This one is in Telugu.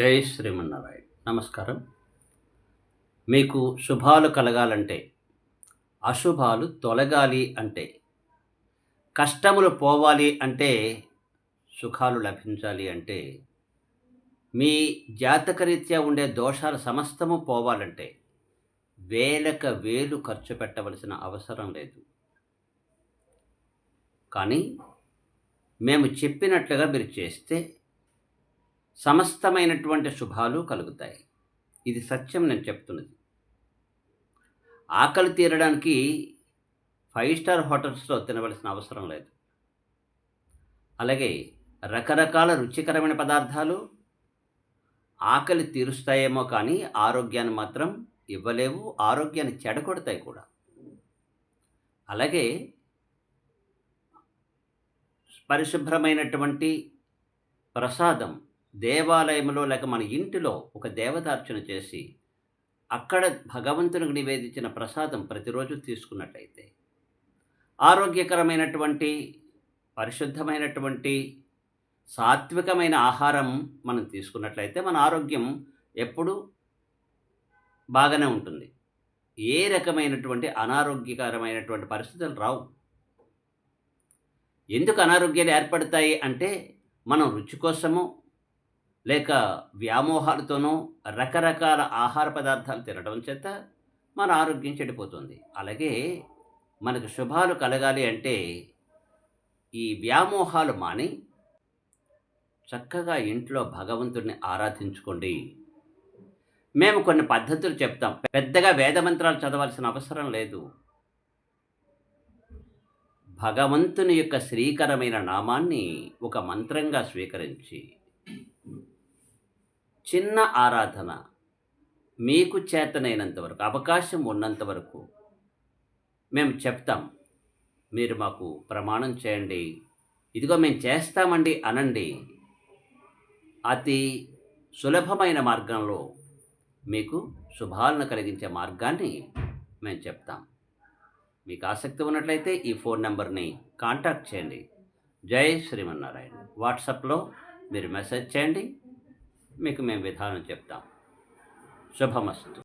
జై శ్రీమన్నారాయణ. నమస్కారం. మీకు శుభాలు కలగాలంటే అశుభాలు తొలగాలి అంటే కష్టములు పోవాలి అంటే సుఖాలు లభించాలి అంటే మీ జాతకరీత్యా ఉండే దోషాలు సమస్తము పోవాలంటే వేలక వేలు ఖర్చు పెట్టవలసిన అవసరం లేదు. కానీ మేము చెప్పినట్లుగా మీరు చేస్తే సమస్తమైనటువంటి శుభాలు కలుగుతాయి. ఇది సత్యం నేను చెప్తున్నది. ఆకలి తీరడానికి ఫైవ్ స్టార్ హోటల్స్లో తినవలసిన అవసరం లేదు. అలాగే రకరకాల రుచికరమైన పదార్థాలు ఆకలి తీరుస్తాయేమో కానీ ఆరోగ్యాన్ని మాత్రం ఇవ్వలేవు ఆరోగ్యాన్ని చెడగొడతాయి కూడా. అలాగే పరిశుభ్రమైనటువంటి ప్రసాదం దేవాలయంలో లేక మన ఇంటిలో ఒక దేవతార్చన చేసి అక్కడ భగవంతునికి నివేదించిన ప్రసాదం ప్రతిరోజు తీసుకున్నట్లయితే ఆరోగ్యకరమైనటువంటి పరిశుద్ధమైనటువంటి సాత్వికమైన ఆహారం మనం తీసుకున్నట్లయితే మన ఆరోగ్యం ఎప్పుడు బాగానే ఉంటుంది. ఏ రకమైనటువంటి అనారోగ్యకరమైనటువంటి పరిస్థితులు రావు. ఎందుకు అనారోగ్యాలు ఏర్పడతాయి అంటే మనం రుచి కోసము లేక వ్యామోహాలతోనూ రకరకాల ఆహార పదార్థాలు తినడం చేత మన ఆరోగ్యం చెడిపోతుంది. అలాగే మనకు శుభాలు కలగాలి అంటే ఈ వ్యామోహాలు మాని చక్కగా ఇంట్లో భగవంతుడిని ఆరాధించుకోండి. మేము కొన్ని పద్ధతులు చెప్తాం. పెద్దగా వేదమంత్రాలు చదవాల్సిన అవసరం లేదు. భగవంతుని యొక్క శ్రీకరమైన నామాన్ని ఒక మంత్రంగా స్వీకరించి చిన్న ఆరాధన మీకు చేతనైనంత వరకు అవకాశం ఉన్నంత వరకు మేము చెప్తాం. మీరు మాకు ప్రమాణం చేయండి. ఇదిగో మేము చేస్తామండి అనండి. అతి సులభమైన మార్గంలో మీకు శుభాలను కలిగించే మార్గాన్ని మేము చెప్తాం. మీకు ఆసక్తి ఉన్నట్లయితే ఈ ఫోన్ నెంబర్ని కాంటాక్ట్ చేయండి. జై శ్రీమన్నారాయణ. వాట్సాప్లో మీరు మెసేజ్ చేయండి. మీకు మేము విధానం చెప్తాం. శుభమస్తు.